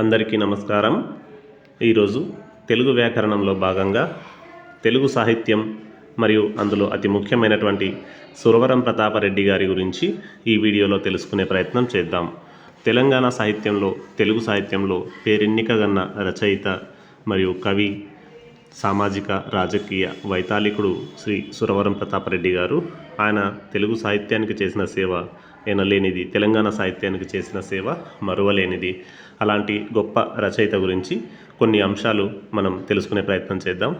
అందరికీ నమస్కారం. ఈరోజు తెలుగు వ్యాకరణంలో భాగంగా తెలుగు సాహిత్యం మరియు అందులో అతి ముఖ్యమైనటువంటి సురవరం ప్రతాపరెడ్డి గారి గురించి ఈ వీడియోలో తెలుసుకునే ప్రయత్నం చేద్దాం. తెలంగాణ సాహిత్యంలో తెలుగు సాహిత్యంలో పేరెన్నికగన్న రచయిత మరియు కవి సామాజిక రాజకీయ వైతాళికుడు శ్రీ సురవరం ప్రతాపరెడ్డి గారు. ఆయన తెలుగు సాహిత్యానికి చేసిన సేవ ఎనలేనిది తెలంగాణ సాహిత్యానికి చేసిన సేవ మరువలేనిది. అలాంటి గొప్ప రచయిత గురించి కొన్ని అంశాలు మనం తెలుసుకునే ప్రయత్నం చేద్దాం.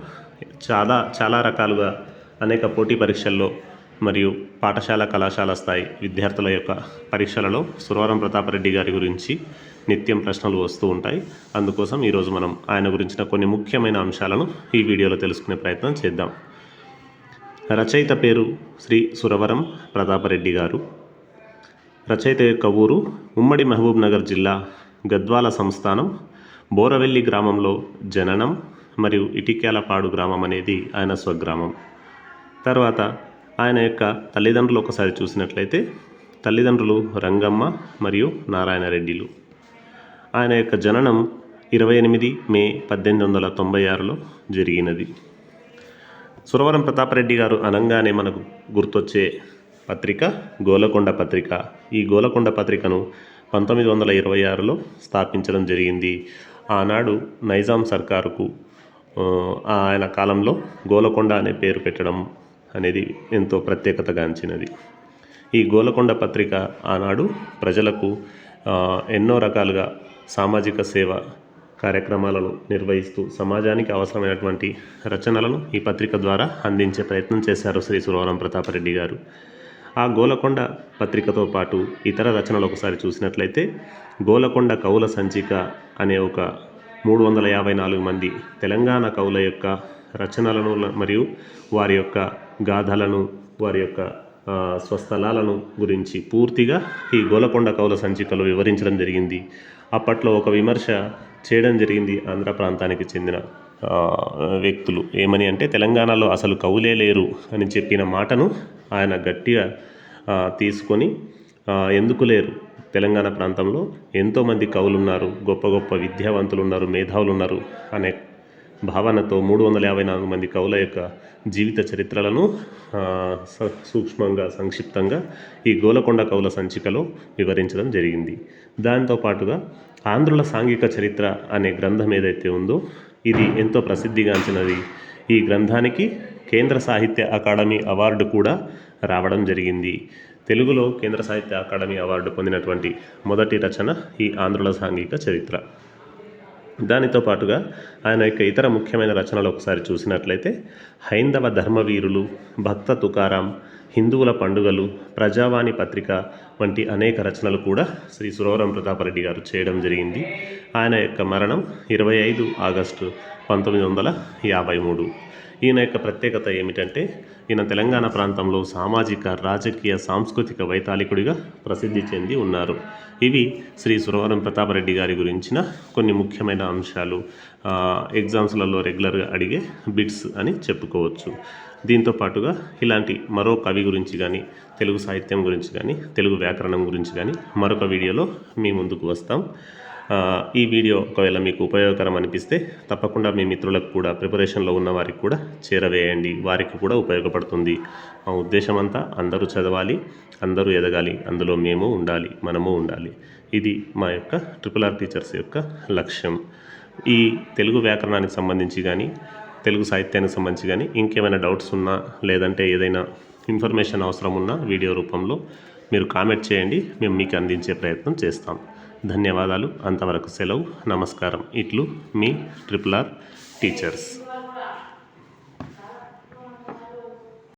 చాలా చాలా రకాలుగా అనేక పోటీ పరీక్షల్లో మరియు పాఠశాల కళాశాల స్థాయి విద్యార్థుల యొక్క పరీక్షలలో సురవరం ప్రతాపరెడ్డి గారి గురించి నిత్యం ప్రశ్నలు వస్తూ ఉంటాయి. అందుకోసం ఈరోజు మనం ఆయన గురించిన కొన్ని ముఖ్యమైన అంశాలను ఈ వీడియోలో తెలుసుకునే ప్రయత్నం చేద్దాం. రచయిత పేరు శ్రీ సురవరం ప్రతాపరెడ్డి గారు. రచయిత యొక్క ఊరు ఉమ్మడి మహబూబ్ నగర్ జిల్లా గద్వాల సంస్థానం బోరవెల్లి గ్రామంలో జననం మరియు ఇటిక్యాలపాడు గ్రామం అనేది ఆయన స్వగ్రామం. తర్వాత ఆయన యొక్క తల్లిదండ్రులు ఒకసారి చూసినట్లయితే తల్లిదండ్రులు రంగమ్మ మరియు నారాయణరెడ్డిలు. ఆయన యొక్క జననం ఇరవై ఎనిమిది మే పద్దెనిమిది వందల తొంభై ఆరులో జరిగినది. సురవరం ప్రతాపరెడ్డి గారు అనంగానే మనకు గుర్తొచ్చే పత్రిక గోలకొండ పత్రిక. ఈ గోలకొండ పత్రికను పంతొమ్మిది వందల ఇరవై ఆరులో స్థాపించడం జరిగింది. ఆనాడు నైజాం సర్కారుకు ఆయన కాలంలో గోలకొండ అనే పేరు పెట్టడం అనేది ఎంతో ప్రత్యేకతగాంచినది. ఈ గోలకొండ పత్రిక ఆనాడు ప్రజలకు ఎన్నో రకాలుగా సామాజిక సేవ కార్యక్రమాలను నిర్వహిస్తూ సమాజానికి అవసరమైనటువంటి రచనలను ఈ పత్రిక ద్వారా అందించే ప్రయత్నం చేశారు శ్రీ సురవరం ప్రతాపరెడ్డి గారు. ఆ గోలకొండ పత్రికతో పాటు ఇతర రచనలు ఒకసారి చూసినట్లయితే గోలకొండ కవుల సంచిక అనే ఒక మూడు వందల యాభై నాలుగు మంది తెలంగాణ కవుల యొక్క రచనలను మరియు వారి యొక్క గాథలను వారి యొక్క స్వస్థలాలను గురించి పూర్తిగా ఈ గోలకొండ కవుల సంచికలో వివరించడం జరిగింది. అప్పట్లో ఒక విమర్శ చేయడం జరిగింది ఆంధ్ర ప్రాంతానికి చెందిన వ్యక్తులు. ఏమని అంటే తెలంగాణలో అసలు కవులే లేరు అని చెప్పిన మాటను ఆయన గట్టిగా తీసుకొని ఎందుకు లేరు? తెలంగాణ ప్రాంతంలో ఎంతోమంది కవులు ఉన్నారు గొప్ప గొప్ప విద్యావంతులు ఉన్నారు మేధావులు ఉన్నారు అనే భావనతో మూడు వందల యాభై నాలుగు మంది కవుల యొక్క జీవిత చరిత్రలను స- సూక్ష్మంగా సంక్షిప్తంగా ఈ గోలకొండ కవుల సంచికలో వివరించడం జరిగింది. దాంతో పాటుగా ఆంధ్రుల సాంఘిక చరిత్ర అనే గ్రంథం ఏదైతే ఉందో ఇది ఎంతో ప్రసిద్ధిగాంచినది. ఈ గ్రంథానికి కేంద్ర సాహిత్య అకాడమీ అవార్డు కూడా రావడం జరిగింది. తెలుగులో కేంద్ర సాహిత్య అకాడమీ అవార్డు పొందినటువంటి మొదటి రచన ఈ ఆంధ్రుల సాంఘిక చరిత్ర. దానితో పాటుగా ఆయన యొక్క ఇతర ముఖ్యమైన రచనలు ఒకసారి చూసినట్లయితే హైందవ ధర్మవీరులు భక్త తుకారాం హిందువుల పండుగలు ప్రజావాణి పత్రిక వంటి అనేక రచనలు కూడా శ్రీ సురవరం ప్రతాపరెడ్డి గారు చేయడం జరిగింది. ఆయన యొక్క మరణం ఇరవై ఐదు ఆగస్టు పంతొమ్మిది వందల యాభై మూడు. ఈయన యొక్క ప్రత్యేకత ఏమిటంటే ఈయన తెలంగాణ ప్రాంతంలో సామాజిక రాజకీయ సాంస్కృతిక వైతాళికుడిగా ప్రసిద్ధి చెంది ఉన్నారు. ఇవి శ్రీ సురవరం ప్రతాపరెడ్డి గారి గురించిన కొన్ని ముఖ్యమైన అంశాలు ఎగ్జామ్స్లలో రెగ్యులర్గా అడిగే బిట్స్ అని చెప్పుకోవచ్చు. దీంతో పాటుగా ఇలాంటి మరో కవి గురించి కానీ తెలుగు సాహిత్యం గురించి కానీ తెలుగు వ్యాకరణం గురించి కానీ మరొక వీడియోలో మీ ముందుకు వస్తాం. ఈ వీడియో ఒకవేళ మీకు ఉపయోగకరం అనిపిస్తే తప్పకుండా మీ మిత్రులకు కూడా ప్రిపరేషన్లో ఉన్న వారికి కూడా చేరవేయండి. వారికి కూడా ఉపయోగపడుతుంది. మా ఉద్దేశం అంతా అందరూ చదవాలి అందరూ ఎదగాలి అందులో మేము ఉండాలి మనము ఉండాలి. ఇది మా యొక్క ట్రిపుల్ ఆర్ టీచర్స్ యొక్క లక్ష్యం. ఈ తెలుగు వ్యాకరణానికి సంబంధించి కానీ తెలుగు సాహిత్యానికి సంబంధించి కానీ ఇంకేమైనా డౌట్స్ ఉన్నా లేదంటే ఏదైనా ఇన్ఫర్మేషన్ అవసరం ఉన్నా వీడియో రూపంలో మీరు కామెంట్ చేయండి. మేము మీకు అందించే ప్రయత్నం చేస్తాం. ధన్యవాదాలు. అంతవరకు సెలవు. నమస్కారం. ఇట్లు మీ ట్రిపుల్ ఆర్ టీచర్స్.